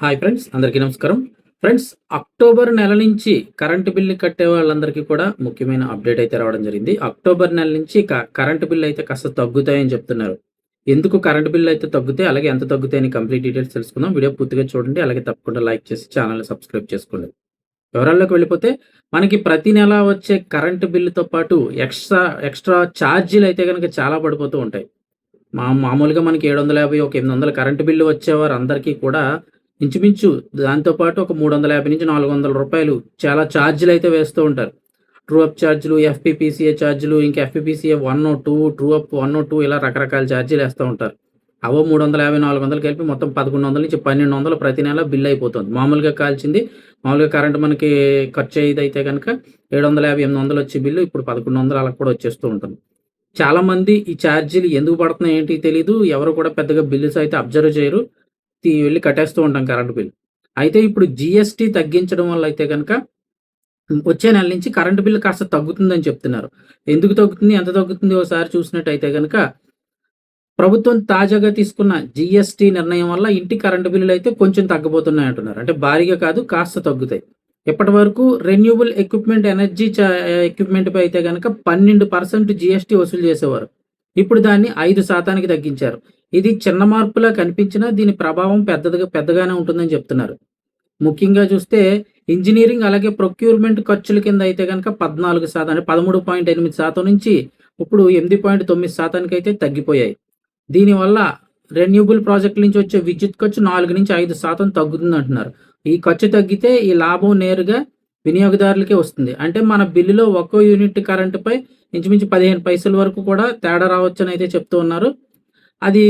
Hi friends అందరికీ నమస్కారం. Friends October నెల నుంచి కరెంటు బిల్లు కట్టే వాళ్ళందరికీ కూడా ముఖ్యమైన అప్డేట్ అయితే రావడం జరిగింది. అక్టోబర్ నెల నుంచి క- కరెంటు బిల్లు అయితే కాస్త తగ్గుతాయని చెప్తున్నారు. ఎందుకు కరెంటు బిల్లు అయితే తగ్గుతాయి అలాగే ఎంత తగ్గుతాయని కంప్లీట్ డీటెయిల్స్ తెలుసుకుందాం. వీడియో పూర్తిగా చూడండి అలాగే తప్పకుండా లైక్ చేసి ఛానల్ సబ్స్క్రైబ్ చేసుకోండి. వివరాల్లోకి వెళ్ళిపోతే మనకి ప్రతి నెల వచ్చే కరెంటు బిల్లుతో పాటు ఎక్స్ట్రా ఎక్స్ట్రా ఛార్జీలు అయితే కనుక చాలా పడిపోతూ ఉంటాయి. మా మామూలుగా మనకి ఏడు వందల యాభై ఒక ఎనిమిది వందల కరెంటు బిల్లు వచ్చేవారు అందరికీ కూడా ఇంచుమించు దాంతోపాటు ఒక మూడు వందల యాభై నుంచి నాలుగు వందల రూపాయలు చాలా ఛార్జీలు అయితే వేస్తూ ఉంటారు. ట్రూ అప్ ఛార్జీలు ఎఫ్పిపిసిఏ ఛార్జీలు ఇంకా FPPCA one oh two true up one oh two ఇలా రకరకాల ఛార్జీలు వేస్తూ ఉంటారు. అవో మూడు వందల యాభై నాలుగు వందలు కలిపి మొత్తం పదకొండు వందల నుంచి పన్నెండు వందలు ప్రతి నెల బిల్ అయిపోతుంది. మామూలుగా కాల్చింది మామూలుగా కరెంట్ మనకి ఖర్చు అయ్యేది అయితే కనుక ఏడు వందల యాభై ఎనిమిది వందలు వచ్చే బిల్లు ఇప్పుడు పదకొండు వందలు అలా కూడా వచ్చేస్తూ ఉంటుంది. చాలామంది ఈ ఛార్జీలు ఎందుకు పడుతున్నాయి ఏంటి తెలియదు ఎవరు కూడా పెద్దగా బిల్లుస్ అయితే అబ్జర్వ్ చేయరు. వెళ్ళి కట్టేస్తూ ఉంటాం కరెంట్ బిల్ అయితే ఇప్పుడు జిఎస్టీ తగ్గించడం వల్ల అయితే కనుక వచ్చే నెల నుంచి కరెంట్ బిల్ కాస్త తగ్గుతుందని చెప్తున్నారు. ఎందుకు తగ్గుతుంది? ఎంత తగ్గుతుంది? ఒకసారి చూసినట్టయితే కనుక ప్రభుత్వం తాజాగా తీసుకున్న జిఎస్టీ నిర్ణయం వల్ల ఇంటి కరెంటు బిల్లులు అయితే కొంచెం తగ్గబోతున్నాయి అంటున్నారు. అంటే భారీగా కాదు కాస్త తగ్గుతాయి. ఇప్పటి వరకు రెన్యూబుల్ ఎక్విప్మెంట్ ఎనర్జీ ఎక్విప్మెంట్పై అయితే కనుక పన్నెండు పర్సెంట్ జిఎస్టీ వసూలు చేసేవారు. ఇప్పుడు దాన్ని ఐదు శాతానికి తగ్గించారు. ఇది చిన్న మార్పులా కనిపించినా దీని ప్రభావం పెద్దదిగా పెద్దగానే ఉంటుందని చెప్తున్నారు. ముఖ్యంగా చూస్తే ఇంజనీరింగ్ అలాగే ప్రొక్యూర్మెంట్ ఖర్చుల కింద అయితే కనుక పద్నాలుగు శాతం అంటే పదమూడు పాయింట్ ఎనిమిది శాతం నుంచి ఇప్పుడు ఎనిమిది పాయింట్ తొమ్మిది శాతానికి అయితే తగ్గిపోయాయి. దీనివల్ల రెన్యూబుల్ ప్రాజెక్ట్ నుంచి వచ్చే విద్యుత్ ఖర్చు నాలుగు నుంచి ఐదు శాతం తగ్గుతుంది అంటున్నారు. ఈ ఖర్చు తగ్గితే ఈ లాభం నేరుగా వినియోగదారులకే వస్తుంది. అంటే మన బిల్లులో ఒక్కో యూనిట్ కరెంటుపై ఇంచుమించు పదిహేను పైసల వరకు కూడా తేడా రావచ్చని అయితే చెప్తూ ఉన్నారు. అది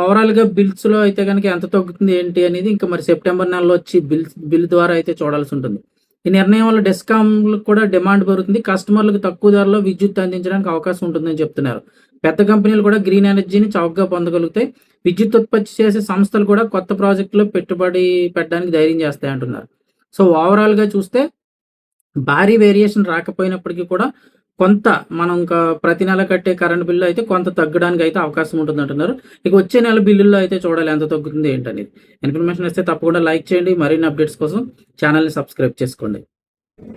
ఓవరాల్గా బిల్స్లో అయితే కనుక ఎంత తగ్గుతుంది ఏంటి అనేది ఇంకా మరి సెప్టెంబర్ నెలలో వచ్చి బిల్ బిల్ ద్వారా అయితే చూడాల్సి ఉంటుంది. ఈ నిర్ణయం వల్ల డిస్కామ్లకు కూడా డిమాండ్ పెరుగుతుంది. కస్టమర్లకు తక్కువ ధరలో విద్యుత్ అందించడానికి అవకాశం ఉంటుందని చెప్తున్నారు. పెద్ద కంపెనీలు కూడా గ్రీన్ ఎనర్జీని చౌకగా పొందగలుగుతాయి. విద్యుత్ ఉత్పత్తి చేసే సంస్థలు కూడా కొత్త ప్రాజెక్టులో పెట్టుబడి పెట్టడానికి ధైర్యం చేస్తాయి అంటున్నారు సో ఓవరాల్గా చూస్తే భారీ వేరియేషన్ రాకపోయినప్పటికీ కూడా కొంత మనం ఇంకా ప్రతి నెల కట్టే కరెంట్ బిల్లు అయితే కొంత తగ్గడానికి అయితే అవకాశం ఉంటుంది అంటున్నారు. ఇక వచ్చే నెల బిల్లుల్లో అయితే చూడాలి ఎంత తగ్గుతుంది ఏంటనేది. ఇన్ఫర్మేషన్ ఇస్తే తప్పకుండా లైక్ చేయండి. మరిన్ని అప్డేట్స్ కోసం ఛానల్ని సబ్స్క్రైబ్ చేసుకోండి.